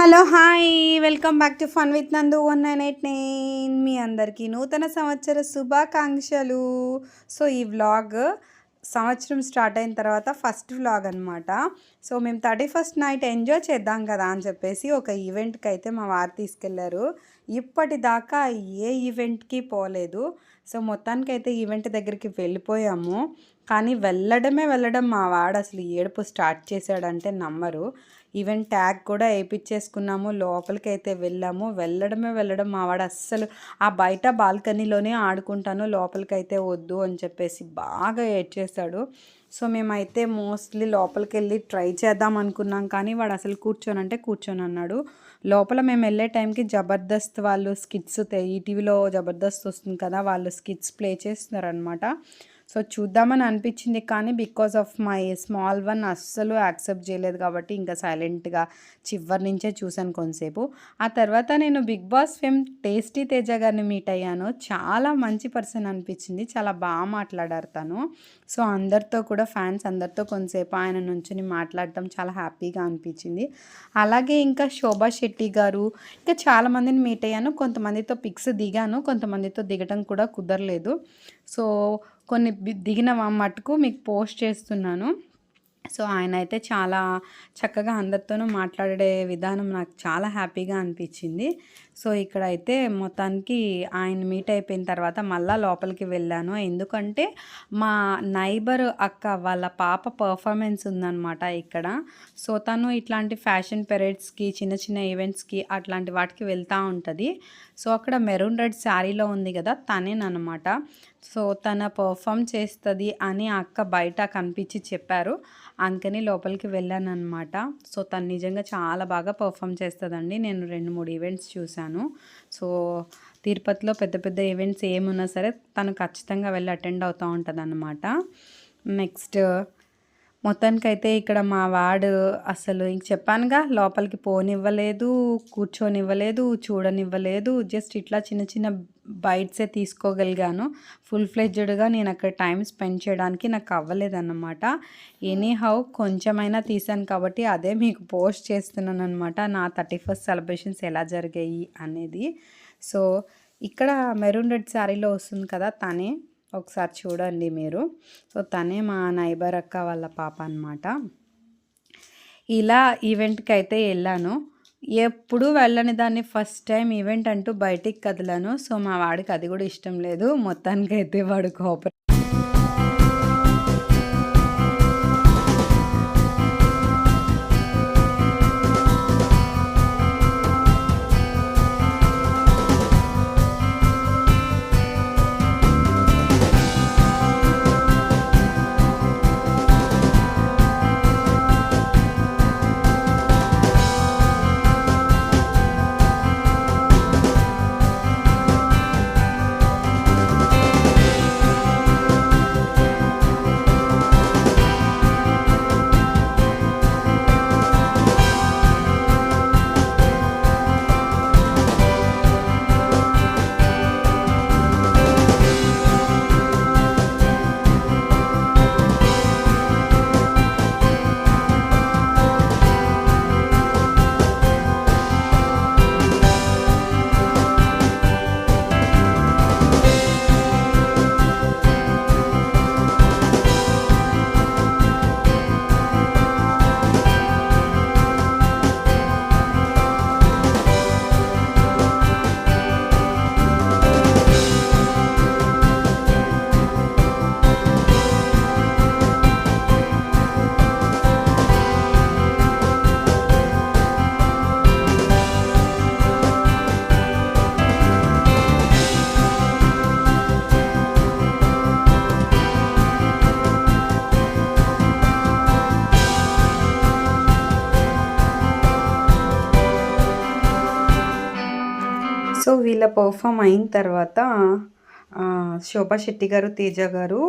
Hello hi welcome back to fun with Nandu one nine eight nine. మీ అందరికీ నూతన సంవత్సర శుభాకాంక్షలు. సో ఈ వ్లాగ్ సంవత్సరం స్టార్ట్ అయిన తర్వాత ఫస్ట్ వ్లాగ్ అనమాట సో మేము థర్టీ ఫస్ట్ నైట్ ఎంజాయ్ చేద్దాం కదా అని చెప్పేసి ఒక ఈవెంట్కి అయితే మా వారు తీసుకెళ్ళారు. ఇప్పటిదాకా ఏ ఈవెంట్కి పోలేదు. సో మొత్తానికి అయితే ఈవెంట్ దగ్గరికి వెళ్ళిపోయాము. కానీ వెళ్ళడమే వెళ్ళడం మా వాడు అసలు ఏడుపు స్టార్ట్ చేశాడంటే నమ్మరు. ఈవెన్ ట్యాగ్ కూడా వేయించేసుకున్నాము లోపలికి అయితే వెళ్ళాము. వెళ్ళడమే వెళ్ళడం మా వాడు అస్సలు ఆ బయట బాల్కనీలోనే ఆడుకుంటాను. లోపలికి అయితే వద్దు అని చెప్పేసి బాగా ఏడ్చేశాడు. సో మేమైతే మోస్ట్లీ లోపలికి వెళ్ళి ట్రై చేద్దాం అనుకున్నాం. కానీ వాడు అసలు కూర్చొని అంటే కూర్చొని అన్నాడు. లోపల మేము వెళ్ళే టైంకి జబర్దస్త్ వాళ్ళు స్కిట్స్ ఈటీవీలో జబర్దస్త్ వస్తుంది కదా వాళ్ళు స్కిట్స్ ప్లే చేస్తున్నారనమాట సో చూద్దామని అనిపించింది కానీ because of my small one అస్సలు యాక్సెప్ట్ చేయలేదు కాబట్టి ఇంకా సైలెంట్గా చివరి నుంచే చూశాను కొంతసేపు. ఆ తర్వాత నేను Bigg Boss fame tasty Teja గారిని మీట్ అయ్యాను. చాలా మంచి పర్సన్ అనిపించింది. చాలా బాగా మాట్లాడారు తను. సో అందరితో కూడా ఫ్యాన్స్ అందరితో కొంతసేపు ఆయన నుంచి మాట్లాడటం చాలా హ్యాపీగా అనిపించింది. అలాగే ఇంకా శోభా శెట్టి గారు ఇంకా చాలామందిని మీట్ అయ్యాను. కొంతమందితో పిక్స్ దిగాను. కొంతమందితో దిగటం కూడా కుదరలేదు. సో కొన్ని దిగిన మట్టుకు మీకు పోస్ట్ చేస్తున్నాను. సో ఆయన అయితే చాలా చక్కగా అందరితోనూ మాట్లాడే విధానం నాకు చాలా హ్యాపీగా అనిపించింది. సో ఇక్కడైతే మొత్తానికి ఆయన మీట్ అయిపోయిన తర్వాత మళ్ళీ లోపలికి వెళ్ళాను. ఎందుకంటే మా నైబర్ అక్క వాళ్ళ పాప పర్ఫార్మెన్స్ ఉందన్నమాట ఇక్కడ. సో తను ఇట్లాంటి ఫ్యాషన్ పెరేడ్స్కి చిన్న చిన్న ఈవెంట్స్కి అట్లాంటి వాటికి వెళ్తూ ఉంటుంది. సో అక్కడ మెరూన్ రెడ్ శారీలో ఉంది కదా తనేనమాట సో తన పర్ఫామ్ చేస్తుంది అని అక్క బయట కనిపించి చెప్పారు. అందుకని లోపలికి వెళ్ళాను అనమాట సో తను నిజంగా చాలా బాగా పర్ఫామ్ చేస్తుందండి. నేను రెండు మూడు ఈవెంట్స్ చూశాను. సో తిరుపతిలో పెద్ద పెద్ద ఈవెంట్స్ ఏమున్నా సరే తను ఖచ్చితంగా వెళ్ళి అటెండ్ అవుతూ ఉంటుంది అనమాట నెక్స్ట్ మొత్తానికైతే ఇక్కడ మా వాడు అసలు ఇంక చెప్పానుగా లోపలికి పోనివ్వలేదు కూర్చొనివ్వలేదు చూడనివ్వలేదు జస్ట్ ఇట్లా చిన్న చిన్న బైట్సే తీసుకోగలిగాను. ఫుల్ ఫ్లెడ్జ్డ్గా నేను అక్కడ టైం స్పెండ్ చేయడానికి నాకు అవ్వలేదన్నమాట. ఎనీ హౌ కొంచెమైనా తీసాను కాబట్టి అదే మీకు పోస్ట్ చేస్తున్నాను అనమాట నా థర్టీ ఫస్ట్ సెలబ్రేషన్స్ ఎలా జరిగాయి అనేది. సో ఇక్కడ మెరూన్ రెడ్ శారీలో వస్తుంది కదా తనే. ఒకసారి చూడండి మీరు. సో తనే మా నైబర్ అక్క వాళ్ళ పాప అనమాట ఇలా ఈవెంట్కి అయితే వెళ్ళాను. ఎప్పుడు వెళ్ళని దాన్ని ఫస్ట్ టైం ఈవెంట్ అంటూ బయటికి కదలను. సో మా వాడికి అది కూడా ఇష్టం లేదు. మొత్తానికి అయితే వాడు కోప సో వీళ్ళ పర్ఫామ్ అయిన తర్వాత శోభా శెట్టి గారు తేజ గారు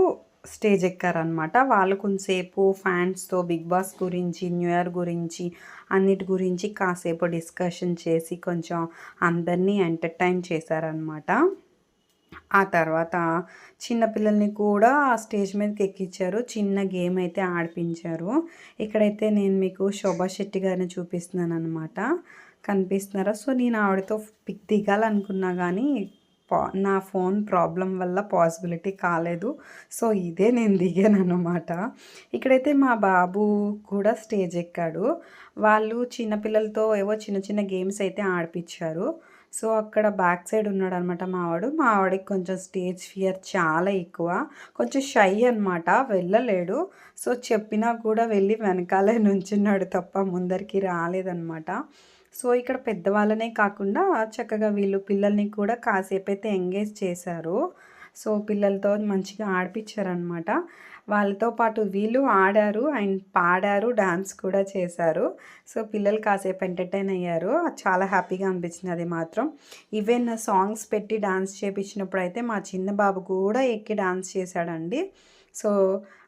స్టేజ్ ఎక్కారనమాట వాళ్ళు కొంతసేపు ఫ్యాన్స్తో బిగ్ బాస్ గురించి న్యూ ఇయర్ గురించి అన్నిటి గురించి కాసేపు డిస్కషన్ చేసి కొంచెం అందరినీ ఎంటర్టైన్ చేశారనమాట ఆ తర్వాత చిన్నపిల్లల్ని కూడా కూడా స్టేజ్ మీదకి ఎక్కించారు. చిన్న గేమ్ అయితే ఆడిపించారు. ఇక్కడైతే నేను మీకు శోభా శెట్టి గారిని చూపిస్తున్నాను అనమాట కనిపిస్తున్నారా? సో నేను ఆవిడతో పిక్ దిగాలనుకున్నా కానీ నా ఫోన్ ప్రాబ్లం వల్ల పాసిబిలిటీ కాలేదు. సో ఇదే నేను దిగాను అనమాట ఇక్కడైతే మా బాబు కూడా స్టేజ్ ఎక్కాడు. వాళ్ళు చిన్నపిల్లలతో ఏవో చిన్న చిన్న గేమ్స్ అయితే ఆడిపించారు సో అక్కడ బ్యాక్ సైడ్ ఉన్నాడు అనమాట మావాడు మావాడికి కొంచెం స్టేజ్ ఫియర్ చాలా ఎక్కువ. కొంచెం షై అనమాట వెళ్ళలేడు. సో చెప్పినా కూడా వెళ్ళి వెనకాలే నుంచున్నాడు తప్ప ముందరికి రాలేదనమాట సో ఇక్కడ పెద్దవాళ్ళనే కాకుండా చక్కగా వీళ్ళు పిల్లల్ని కూడా కాసేపు అయితే ఎంగేజ్ చేశారు. సో పిల్లలతో మంచిగా ఆడిపించారనమాట వాళ్ళతో పాటు వీళ్ళు ఆడారు అండ్ పాడారు డాన్స్ కూడా చేశారు. సో పిల్లలు కాసేపు ఎంటర్టైన్ అయ్యారు. చాలా హ్యాపీగా అనిపించింది అది మాత్రం. ఈవెన్ సాంగ్స్ పెట్టి డాన్స్ చేపించినప్పుడు అయితే మా చిన్న బాబు కూడా ఎక్కి డాన్స్ చేశాడండి. సో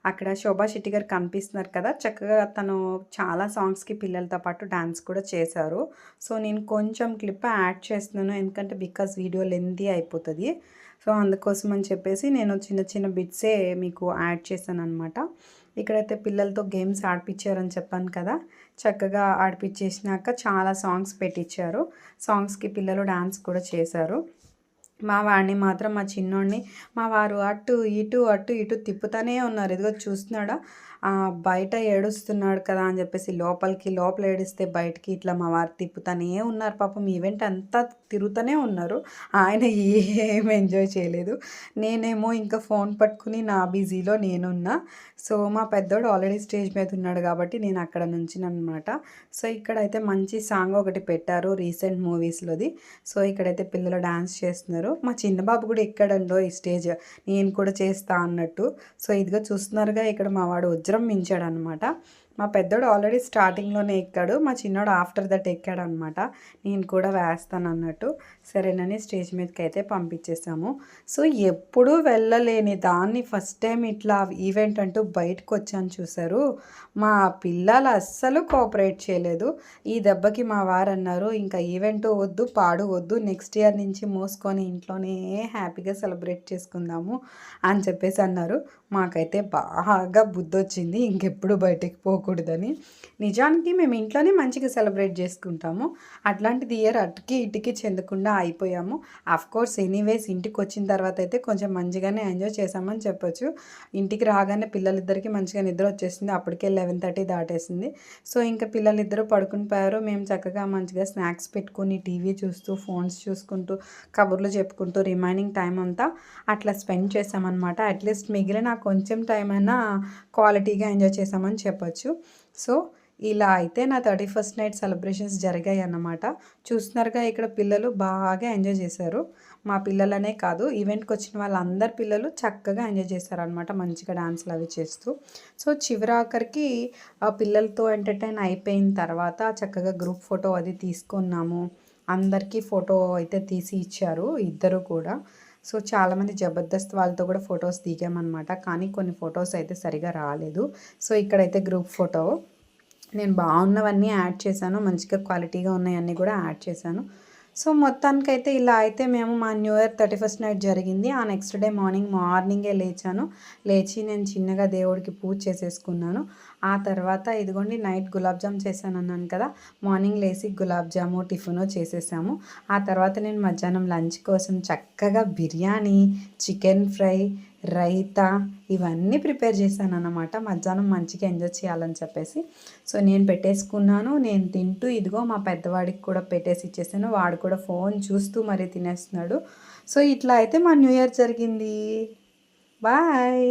అక్కడ శోభా శెట్టి గారు కనిపిస్తున్నారు కదా చక్కగా తను చాలా సాంగ్స్కి పిల్లలతో పాటు డ్యాన్స్ కూడా చేశారు. సో నేను కొంచెం క్లిప్ యాడ్ చేస్తున్నాను ఎందుకంటే బికాస్ వీడియో లెంతీ అయిపోతుంది. సో అందుకోసం అని చెప్పేసి నేను చిన్న చిన్న బిట్సే మీకు యాడ్ చేశాను అనమాట ఇక్కడైతే పిల్లలతో గేమ్స్ ఆడిపించారని చెప్పాను కదా చక్కగా ఆడిపించేసినాక చాలా సాంగ్స్ పెట్టించారు సాంగ్స్కి పిల్లలు డాన్స్ కూడా చేశారు. మా వాడిని మాత్రం మా చిన్నోడిని మా వారు అటు ఇటు అటు ఇటు తిప్పుతూనే ఉన్నారు. ఇదిగో చూస్తున్నాడా? బయట ఏడుస్తున్నాడు కదా అని చెప్పేసి లోపలికి లోపల ఏడిస్తే బయటికి ఇట్లా మా వారు తిప్పుతూనే ఉన్నారు. పాపం ఈవెంట్ అంతా తిరుగుతూనే ఉన్నారు. ఆయన ఏం ఎంజాయ్ చేయలేదు. నేనేమో ఇంకా ఫోన్ పట్టుకుని నా బిజీలో నేనున్నా. సో మా పెద్దోడు ఆల్రెడీ స్టేజ్ మీద ఉన్నాడు కాబట్టి నేను అక్కడ నుంచి అనమాట సో ఇక్కడైతే మంచి సాంగ్ ఒకటి పెట్టారు రీసెంట్ మూవీస్లోది. సో ఇక్కడైతే పిల్లలు డాన్స్ చేస్తున్నారు. మా చిన్న బాబు కూడా ఎక్కడండో ఈ స్టేజ్ నేను కూడా చేస్తా అన్నట్టు. సో ఇదిగా చూస్తున్నారుగా ఇక్కడ మా వాడు వజ్ర విజృంభించాడనమాట. మా పెద్దోడు ఆల్రెడీ స్టార్టింగ్లోనే ఎక్కాడు. మా చిన్నోడు ఆఫ్టర్ దట్ ఎక్కాడు అనమాట నేను కూడా వేస్తాను అన్నట్టు సరేనని స్టేజ్ మీదకి అయితే పంపించేసాము. సో ఎప్పుడూ వెళ్ళలేని దాన్ని ఫస్ట్ టైం ఇట్లా ఈవెంట్ అంటూ బయటకు వచ్చాను చూసారు మా పిల్లలు అస్సలు కోఆపరేట్ చేయలేదు. ఈ దెబ్బకి మా వారు అన్నారు ఇంకా ఈవెంట్ వద్దు పాడు వద్దు నెక్స్ట్ ఇయర్ నుంచి మోసుకొని ఇంట్లోనే హ్యాపీగా సెలబ్రేట్ చేసుకుందాము అని చెప్పేసి అన్నారు. మాకైతే బాగా బుద్ధి వచ్చింది ఇంకెప్పుడు బయటకు పో పోకూడదని. నిజానికి మేము ఇంట్లోనే మంచిగా సెలబ్రేట్ చేసుకుంటాము. అట్లాంటిది ఇయర్ అటుకి ఇటుకి చెందకుండా అయిపోయాము. అఫ్ కోర్స్ ఎనీవేస్ ఇంటికి వచ్చిన తర్వాత అయితే కొంచెం మంచిగానే ఎంజాయ్ చేశామని చెప్పొచ్చు. ఇంటికి రాగానే పిల్లలిద్దరికి మంచిగా నిద్ర వచ్చేసింది. అప్పటికే లెవెన్ థర్టీ దాటేసింది. సో ఇంకా పిల్లలిద్దరూ పడుకుని పోయారు. మేము చక్కగా మంచిగా స్నాక్స్ పెట్టుకుని టీవీ చూస్తూ ఫోన్స్ చూసుకుంటూ కబుర్లు చెప్పుకుంటూ రిమైనింగ్ టైం అంతా అట్లా స్పెండ్ చేసామన్నమాట అట్లీస్ట్ మిగిలిన కొంచెం టైం అయినా క్వాలిటీగా ఎంజాయ్ చేసామని చెప్పొచ్చు. సో ఇలా అయితే నా థర్టీ ఫస్ట్ నైట్ సెలబ్రేషన్స్ జరిగాయి అన్నమాట. చూస్తున్నారుగా ఇక్కడ పిల్లలు బాగా ఎంజాయ్ చేశారు. మా పిల్లలనే కాదు ఈవెంట్కి వచ్చిన వాళ్ళందరు పిల్లలు చక్కగా ఎంజాయ్ చేశారనమాట మంచిగా డాన్స్లు అవి చేస్తూ. సో చివరాఖరికి ఆ పిల్లలతో ఎంటర్టైన్ అయిపోయిన తర్వాత చక్కగా గ్రూప్ ఫోటో అది తీసుకున్నాము. అందరికీ ఫోటో అయితే తీసి ఇచ్చారు ఇద్దరు కూడా. సో చాలామంది జబర్దస్త్ వాళ్ళతో కూడా ఫొటోస్ దిగామన్నమాట. కానీ కొన్ని ఫొటోస్ అయితే సరిగా రాలేదు. సో ఇక్కడైతే గ్రూప్ ఫోటో. నేను బాగున్నవన్నీ యాడ్ చేశాను. మంచిగా క్వాలిటీగా ఉన్నాయన్నీ కూడా యాడ్ చేశాను. సో మొత్తానికైతే ఇలా అయితే మేము మా new year thirty first night జరిగింది. ఆ నెక్స్ట్ డే మార్నింగ్ మార్నింగే లేచాను. లేచి నేను చిన్నగా దేవుడికి పూజ చేసేసుకున్నాను. ఆ తర్వాత ఇదిగోండి నైట్ గులాబ్ జామ్ చేశాను అన్నాను కదా మార్నింగ్ లేచి గులాబ్ జాము టిఫిన్ చేసేసాము. ఆ తర్వాత నేను మధ్యాహ్నం లంచ్ కోసం చక్కగా బిర్యానీ చికెన్ ఫ్రై రైతా ఇవన్నీ ప్రిపేర్ చేశాను అన్నమాట మధ్యాహ్నం మంచిగా ఎంజాయ్ చేయాలని చెప్పేసి. సో నేను పెట్టేసుకున్నాను. నేను తింటూ ఇదిగో మా పెద్దవాడికి కూడా పెట్టేసి ఇచ్చేసాను. వాడు కూడా ఫోన్ చూస్తూ మరీ తినేస్తున్నాడు. సో ఇట్లా అయితే మా న్యూ ఇయర్ జరిగింది. బాయ్!